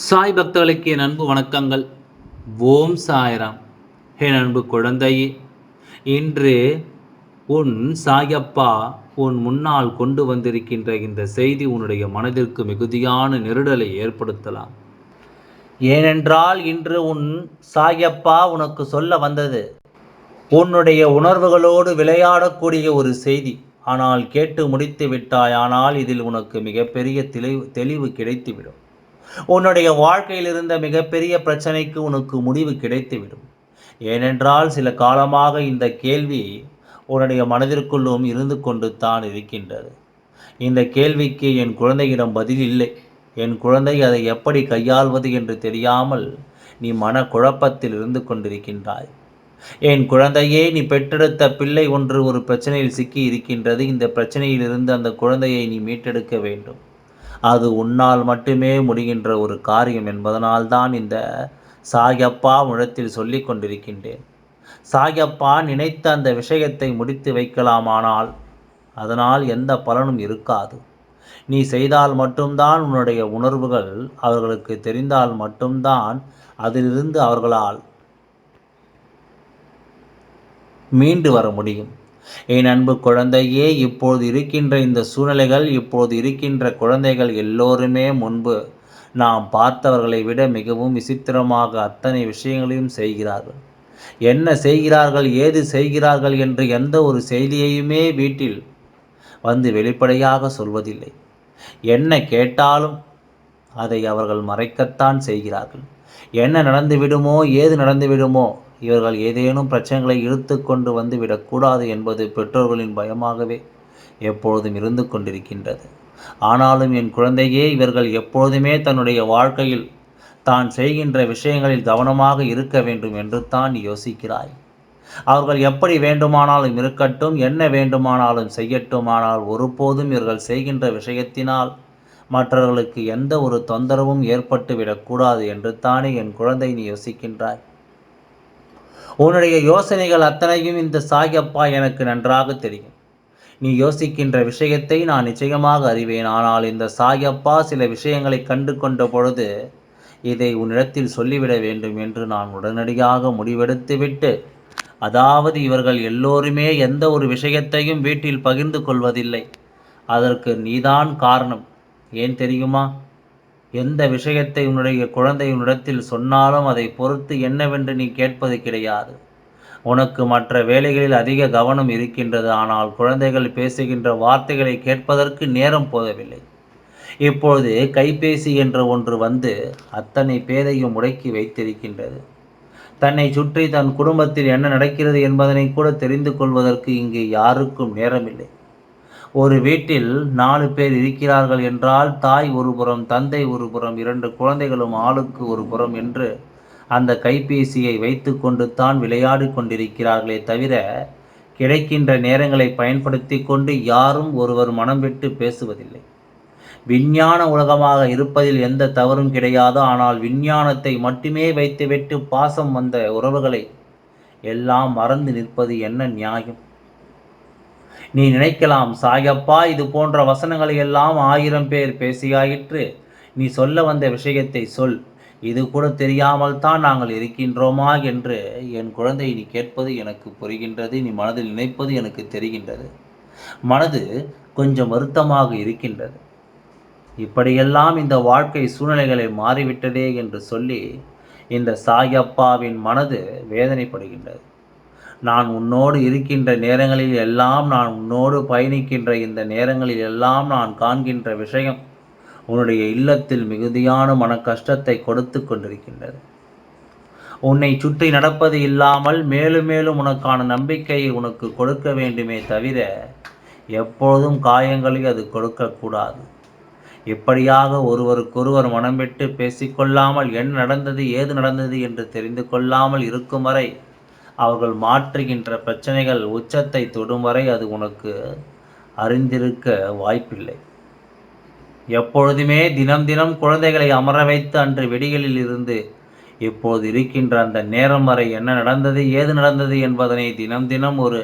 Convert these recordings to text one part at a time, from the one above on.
சாய் பக்தர்களுக்கு என் அன்பு வணக்கங்கள். ஓம் சாய்ராம். என் அன்பு குழந்தையே இன்று உன் சாயப்பா உன் முன்னால் கொண்டு வந்திருக்கின்ற இந்த செய்தி உன்னுடைய மனதிற்கு மிகுதியான நெருடலை ஏற்படுத்தலாம். ஏனென்றால் இன்று உன் சாயப்பா உனக்கு சொல்ல வந்தது உன்னுடைய உணர்வுகளோடு விளையாடக்கூடிய ஒரு செய்தி. ஆனால் கேட்டு முடித்து விட்டாய் ஆனால் இதில் உனக்கு மிகப்பெரிய தெளிவு தெளிவு கிடைத்துவிடும். உன்னுடைய வாழ்க்கையில் இருந்த மிகப்பெரிய பிரச்சனைக்கு உனக்கு முடிவு கிடைத்துவிடும். ஏனென்றால் சில காலமாக இந்த கேள்வி உன்னுடைய மனதிற்குள்ளும் இருந்து கொண்டு தான் இருக்கின்றது. இந்த கேள்விக்கு என் குழந்தையிடம் பதில் இல்லை. என் குழந்தை அதை எப்படி கையாள்வது என்று தெரியாமல் நீ மன குழப்பத்தில் இருந்து கொண்டிருக்கின்றாய். என் குழந்தையே நீ பெற்றெடுத்த பிள்ளை ஒன்று ஒரு பிரச்சனையில் சிக்கி இருக்கின்றது. இந்த பிரச்சனையிலிருந்து அந்த குழந்தையை நீ மீட்டெடுக்க வேண்டும். அது உன்னால் மட்டுமே முடிகின்ற ஒரு காரியம் என்பதனால்தான் இந்த சாயப்பா முழத்தில் சொல்லி கொண்டிருக்கின்றேன். சாயப்பா நினைத்த அந்த விஷயத்தை முடித்து வைக்கலாமானால் அதனால் எந்த பலனும் இருக்காது. நீ செய்தால் மட்டும்தான் உன்னுடைய உணர்வுகள் அவர்களுக்கு தெரிந்தால் மட்டும்தான் அதிலிருந்து அவர்களால் மீண்டு வர முடியும். என் அன்பு குழந்தையே இப்போது இருக்கின்ற இந்த சூழ்நிலைகள் இப்போது இருக்கின்ற குழந்தைகள் எல்லோருமே முன்பு நாம் பார்த்தவர்களை விட மிகவும் விசித்திரமாக அத்தனை விஷயங்களையும் செய்கிறார்கள். என்ன செய்கிறார்கள் ஏது செய்கிறார்கள் என்று எந்த ஒரு செய்தியையுமே வீட்டில் வந்து வெளிப்படையாக சொல்வதில்லை. என்ன கேட்டாலும் அதை அவர்கள் மறைக்கத்தான் செய்கிறார்கள். என்ன நடந்து விடுமோ ஏது நடந்து விடுமோ இவர்கள் ஏதேனும் பிரச்சனைகளை இழுத்து கொண்டு வந்து விடக்கூடாது என்பது பெற்றோர்களின் பயமாகவே எப்பொழுதும் இருந்து கொண்டிருக்கின்றது. ஆனாலும் என் குழந்தையே இவர்கள் எப்பொழுதுமே தன்னுடைய வாழ்க்கையில் தான் செய்கின்ற விஷயங்களில் கவனமாக இருக்க வேண்டும் என்று தான் யோசிக்கிறாய். அவர்கள் எப்படி வேண்டுமானாலும் இருக்கட்டும் என்ன வேண்டுமானாலும் செய்யட்டுமானால் ஒருபோதும் இவர்கள் செய்கின்ற விஷயத்தினால் மற்றவர்களுக்கு எந்த ஒரு தொந்தரவும் ஏற்பட்டு விடக்கூடாது என்று தானே என் குழந்தை நீ யோசிக்கின்றாய். உன்னுடைய யோசனைகள் அத்தனையும் இந்த சாயப்பா எனக்கு நன்றாக தெரியும். நீ யோசிக்கின்ற விஷயத்தை நான் நிச்சயமாக அறிவேன். ஆனால் இந்த சாயப்பா சில விஷயங்களை கண்டு கொண்ட பொழுது இதை உன்னிடத்தில் சொல்லிவிட வேண்டும் என்று நான் உடனடியாக முடிவெடுத்துவிட்டு அதாவது இவர்கள் எல்லோருமே எந்த ஒரு விஷயத்தையும் வீட்டில் பகிர்ந்து கொள்வதில்லை. அதற்கு நீதான் காரணம். ஏன் தெரியுமா? எந்த விஷயத்தை உன்னுடைய குழந்தை உன்னிடத்தில் சொன்னாலும் அதை பொறுத்து என்னவென்று நீ கேட்பது கிடையாது. உனக்கு மற்ற வேலைகளில் அதிக கவனம் இருக்கின்றது ஆனால் குழந்தைகள் பேசுகின்ற வார்த்தைகளை கேட்பதற்கு நேரம் போதவில்லை. இப்பொழுது கைபேசி என்ற ஒன்று வந்து அத்தனை பேரையும் முடக்கி வைத்திருக்கின்றது. தன்னை சுற்றி தன் குடும்பத்தில் என்ன நடக்கிறது என்பதனை கூட தெரிந்து கொள்வதற்கு இங்கு யாருக்கும் நேரமில்லை. ஒரு வீட்டில் நாலு பேர் இருக்கிறார்கள் என்றால் தாய் ஒரு புறம் தந்தை ஒரு புறம் இரண்டு குழந்தைகளும் ஆளுக்கு ஒரு புறம் என்று அந்த கைபேசியை வைத்து கொண்டு தான் விளையாடி கொண்டிருக்கிறார்களே தவிர கிடைக்கின்ற நேரங்களை பயன்படுத்தி கொண்டு யாரும் ஒருவர் மனம் விட்டு பேசுவதில்லை. விஞ்ஞான உலகமாக இருப்பதில் எந்த தவறும் கிடையாது. ஆனால் விஞ்ஞானத்தை மட்டுமே வைத்துவிட்டு பாசம் வந்த உறவுகளை எல்லாம் மறந்து நிற்பது என்ன நியாயம்? நீ நினைக்கலாம் சாயப்பா இது போன்ற வசனங்களை எல்லாம் ஆயிரம் பேர் பேசியாயிற்று. நீ சொல்ல வந்த விஷயத்தை சொல். இது கூட தெரியாமல் தான் நாங்கள் இருக்கின்றோமா? என்று என் குழந்தை நீ கேட்பது எனக்கு புரிகின்றது நீ மனதில் நினைப்பது எனக்கு தெரிகின்றது. மனது கொஞ்சம் வருத்தமாக இருக்கின்றது. இப்படியெல்லாம் இந்த வாழ்க்கை சூழ்நிலைகளை மாறிவிட்டதே என்று சொல்லி இந்த சாயப்பாவின் மனது வேதனைப்படுகின்றது. நான் உன்னோடு இருக்கின்ற நேரங்களில் எல்லாம் நான் உன்னோடு பயணிக்கின்ற இந்த நேரங்களில் எல்லாம் நான் காண்கின்ற விஷயம் உன்னுடைய இல்லத்தில் மிகுதியான மன கஷ்டத்தை கொடுத்து கொண்டிருக்கின்றது. உன்னை சுற்றி நடப்பது இல்லாமல் மேலும் மேலும் உனக்கான நம்பிக்கையை உனக்கு கொடுக்க வேண்டுமே தவிர எப்பொழுதும் காயங்களை அது கொடுக்கக்கூடாது இப்படியாக ஒருவருக்கொருவர் மனம் விட்டு பேசிக்கொள்ளாமல் என்ன நடந்தது ஏது நடந்தது என்று தெரிந்து கொள்ளாமல் இருக்கும் வரை அவர்கள் மாற்றுகின்ற பிரச்சனைகள் உச்சத்தை தொடும் வரை அது உனக்கு அறிந்திருக்க வாய்ப்பில்லை. எப்பொழுதுமே தினம் தினம் குழந்தைகளை அமர வைத்து அன்று வெடிகளில் இருந்து இப்போது இருக்கின்ற அந்த நேரம் வரை என்ன நடந்தது ஏது நடந்தது என்பதனை தினம் தினம் ஒரு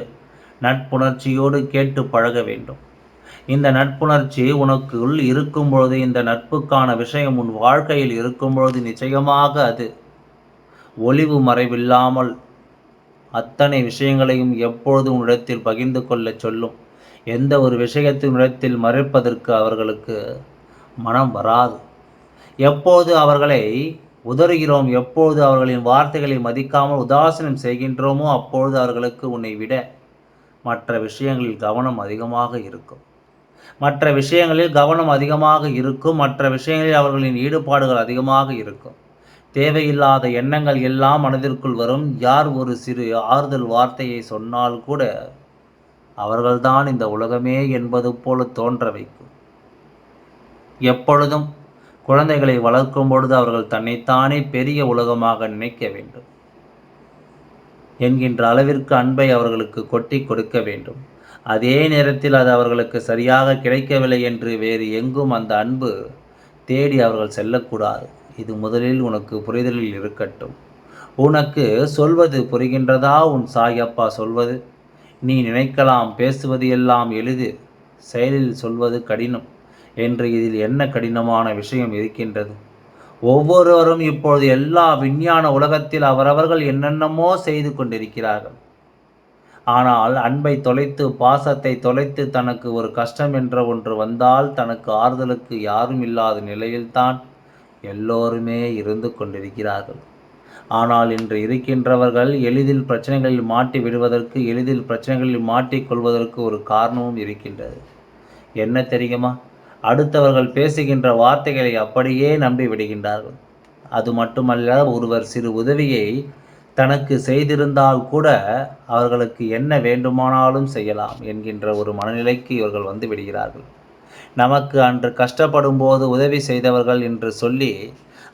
நட்புணர்ச்சியோடு கேட்டு பழக வேண்டும். இந்த நட்புணர்ச்சி உனக்குள் இருக்கும் பொழுது இந்த நட்புக்கான விஷயம் உன் வாழ்க்கையில் இருக்கும் பொழுது நிச்சயமாக அது ஒளிவு மறைவில்லாமல் அத்தனை விஷயங்களையும் எப்பொழுது உன்னிடத்தில் பகிர்ந்து கொள்ளச் சொல்லும்? எந்த ஒரு விஷயத்தின் இடத்தில் மறைப்பதற்கு அவர்களுக்கு மனம் வராது. எப்போது அவர்களை உதறுகிறோம் எப்போது அவர்களின் வார்த்தைகளை மதிக்காமல் உதாசனம் செய்கின்றோமோ அப்பொழுது அவர்களுக்கு உன்னை விட மற்ற விஷயங்களில் கவனம் அதிகமாக இருக்கும். மற்ற விஷயங்களில் கவனம் அதிகமாக இருக்கும் மற்ற விஷயங்களில் அவர்களின் ஈடுபாடுகள் அதிகமாக இருக்கும். தேவையில்லாத எண்ணங்கள் எல்லாம் மனதிற்குள் வரும். யார் ஒரு சிறு ஆறுதல் வார்த்தையை சொன்னால் கூட அவர்கள்தான் இந்த உலகமே என்பது போல தோன்ற வைக்கும் எப்பொழுதும் குழந்தைகளை வளர்க்கும் பொழுது அவர்கள் தன்னைத்தானே பெரிய உலகமாக நினைக்க வேண்டும். என்கின்ற அளவிற்கு அன்பை அவர்களுக்கு கொட்டி கொடுக்க வேண்டும். அதே நேரத்தில் அது அவர்களுக்கு சரியாக கிடைக்கவில்லை என்று வேறு எங்கும் அந்த அன்பு தேடி அவர்கள் செல்லக்கூடாது. இது முதலில் உனக்கு புரிதலில் இருக்கட்டும். உனக்கு சொல்வது புரிகின்றதா? உன் சாயப்பா சொல்வது. நீ நினைக்கலாம் பேசுவது எல்லாம் எளிது. செயலில் சொல்வது கடினம் என்று இதில் என்ன கடினமான விஷயம் இருக்கின்றது? ஒவ்வொருவரும் இப்பொழுது எல்லா விஞ்ஞான உலகத்தில் அவரவர்கள் என்னென்னமோ செய்து கொண்டிருக்கிறார்கள். ஆனால் அன்பை தொலைத்து பாசத்தை தொலைத்து தனக்கு ஒரு கஷ்டம் என்ற ஒன்று வந்தால் தனக்கு ஆறுதலுக்கு யாரும் இல்லாத நிலையில்தான் எல்லோருமே இருந்து கொண்டிருக்கிறார்கள். ஆனால் இன்று இருக்கின்றவர்கள் எளிதில் பிரச்சனைகளில் மாட்டி விடுவதற்கு எளிதில் பிரச்சனைகளில் மாட்டிக்கொள்வதற்கு ஒரு காரணமும் இருக்கின்றது. என்ன தெரியுமா? அடுத்தவர்கள் பேசுகின்ற வார்த்தைகளை அப்படியே நம்பி விடுகின்றார்கள். அது மட்டுமல்ல ஒருவர் சிறு உதவியை தனக்கு செய்திருந்தால் கூட அவர்களுக்கு என்ன வேண்டுமானாலும் செய்யலாம் என்கின்ற ஒரு மனநிலைக்கு இவர்கள் வந்து விடுகிறார்கள். நமக்கு அன்று கஷ்டப்படும் போது உதவி செய்தவர்கள் என்று சொல்லி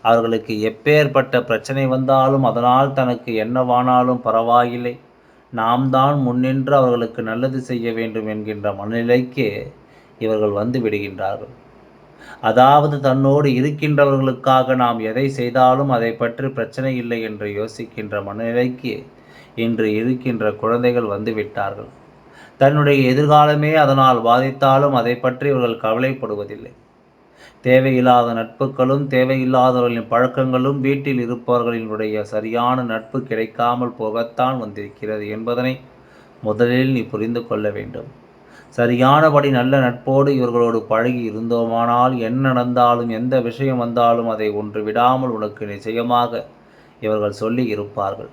அவர்களுக்கு எப்பேற்பட்ட பிரச்சனை வந்தாலும் அதனால் தனக்கு என்னவானாலும் பரவாயில்லை. நாம் தான் முன்னின்று அவர்களுக்கு நல்லது செய்ய வேண்டும் என்கின்ற மனநிலைக்கு இவர்கள் வந்து விடுகின்றார்கள். அதாவது தன்னோடு இருக்கின்றவர்களுக்காக நாம் எதை செய்தாலும் அதை பற்றி பிரச்சனை இல்லை என்று யோசிக்கின்ற மனநிலைக்கு இன்று இருக்கின்ற குழந்தைகள் வந்துவிட்டார்கள் தன்னுடைய எதிர்காலமே அதனால் பாதித்தாலும் அதை பற்றி இவர்கள் கவலைப்படுவதில்லை. தேவையில்லாத நட்புகளும் தேவையில்லாதவர்களின் பழக்கங்களும் வீட்டில் இருப்பவர்களினுடைய சரியான நட்பு கிடைக்காமல் போகத்தான் வந்திருக்கிறது என்பதனை முதலில் நீ புரிந்து கொள்ள வேண்டும். சரியானபடி நல்ல நட்போடு இவர்களோடு பழகி இருந்தோமானால் என்ன நடந்தாலும் எந்த விஷயம் வந்தாலும் அதை ஒன்று விடாமல் உனக்கு நிச்சயமாக இவர்கள் சொல்லி இருப்பார்கள்.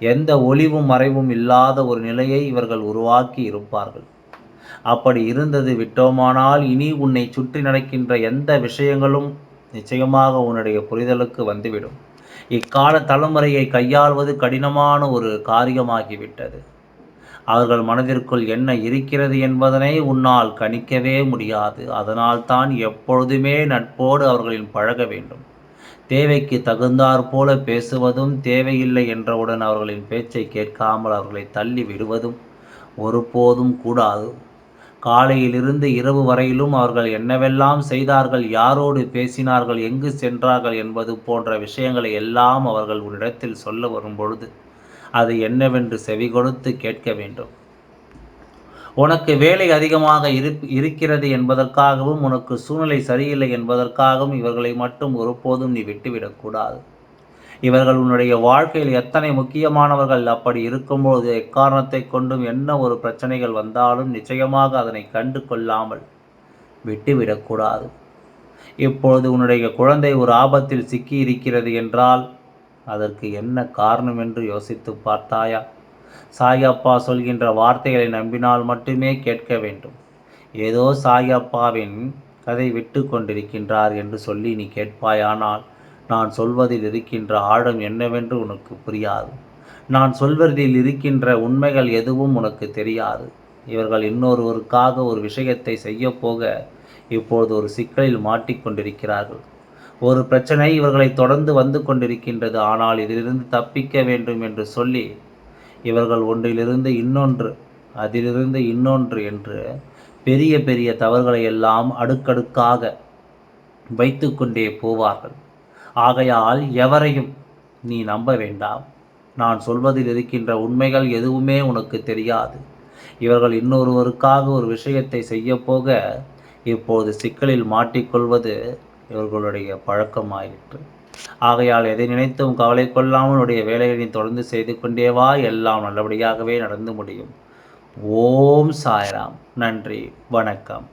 எந்த ஒளிவும் மறைவும் இல்லாத ஒரு நிலையை இவர்கள் உருவாக்கி இருப்பார்கள். அப்படி இருந்தது விட்டோமானால் இனி உன்னை சுற்றி நடக்கின்ற எந்த விஷயங்களும் நிச்சயமாக உன்னுடைய புரிதலுக்கு வந்துவிடும். இக்கால தலைமுறையை கையாள்வது கடினமான ஒரு காரியமாகிவிட்டது. அவர்கள் மனதிற்குள் என்ன இருக்கிறது என்பதனை உன்னால் கணிக்கவே முடியாது. அதனால் தான் எப்பொழுதுமே நட்போடு அவர்களின் பழக வேண்டும். தேவைக்கு தகுந்தாற் போல பேசுவதும் தேவையில்லை என்றவுடன் அவர்களின் பேச்சை கேட்காமல் அவர்களை தள்ளி விடுவதும் ஒருபோதும் கூடாது. காலையிலிருந்து இரவு வரையிலும் அவர்கள் என்னவெல்லாம் செய்தார்கள் யாரோடு பேசினார்கள் எங்கு சென்றார்கள் என்பது போன்ற விஷயங்களை எல்லாம் அவர்கள் உன்னிடத்தில் சொல்ல வரும் பொழுது அது என்னவென்று செவி கொடுத்து கேட்க வேண்டும். உனக்கு வேலை அதிகமாக இரு இருக்கிறது என்பதற்காகவும் உனக்கு சூழ்நிலை சரியில்லை என்பதற்காகவும் இவர்களை மட்டும் ஒருபோதும் நீ விட்டுவிடக்கூடாது. இவர்கள் உன்னுடைய வாழ்க்கையில் எத்தனை முக்கியமானவர்கள் அப்படி இருக்கும்போது எக்காரணத்தை கொண்டும் என்ன ஒரு பிரச்சனைகள் வந்தாலும் நிச்சயமாக அதனை கண்டு கொள்ளாமல் விட்டுவிடக்கூடாது. இப்பொழுது உன்னுடைய குழந்தை ஒரு ஆபத்தில் சிக்கி இருக்கிறது என்றால் அதற்கு என்ன காரணம் என்று யோசித்து பார்த்தாயா? சாயப்பா சொல்கின்ற வார்த்தைகளை நம்பினால் மட்டுமே கேட்க வேண்டும். ஏதோ சாயப்பாவின் கதை விட்டு கொண்டிருக்கின்றார் என்று சொல்லி நீ கேட்பாயானால் நான் சொல்வதில் இருக்கின்ற ஆழம் என்னவென்று உனக்கு புரியாது. நான் சொல்வதில் இருக்கின்ற உண்மைகள் எதுவும் உனக்கு தெரியாது. இவர்கள் இன்னொருவருக்காக ஒரு விஷயத்தை செய்யப்போக இப்பொழுது ஒரு சிக்கலில் மாட்டிக்கொண்டிருக்கிறார்கள் ஒரு பிரச்சனை இவர்களை தொடர்ந்து வந்து கொண்டிருக்கின்றது ஆனால் இதிலிருந்து தப்பிக்க வேண்டும் என்று சொல்லி இவர்கள் ஒன்றிலிருந்து இன்னொன்று அதிலிருந்து இன்னொன்று என்று பெரிய பெரிய தவறுகளை எல்லாம் அடுக்கடுக்காக வைத்து கொண்டே போவார்கள். ஆகையால் எவரையும் நீ நம்ப வேண்டாம். நான் சொல்வதில் இருக்கின்ற உண்மைகள் எதுவுமே உனக்கு தெரியாது. இவர்கள் இன்னொருவருக்காக ஒரு விஷயத்தை செய்ய போக இப்போது சிக்கலில் மாட்டிக்கொள்வது இவர்களுடைய பழக்கமாயிற்று. ஆகையால் எதை நினைத்தும் கவலை கொள்ளாமல் உடைய வேலைகளை தொடர்ந்து செய்து கொண்டே வா. எல்லாம் நல்லபடியாகவே நடந்து முடியும். ஓம் சாய்ராம். நன்றி. வணக்கம்.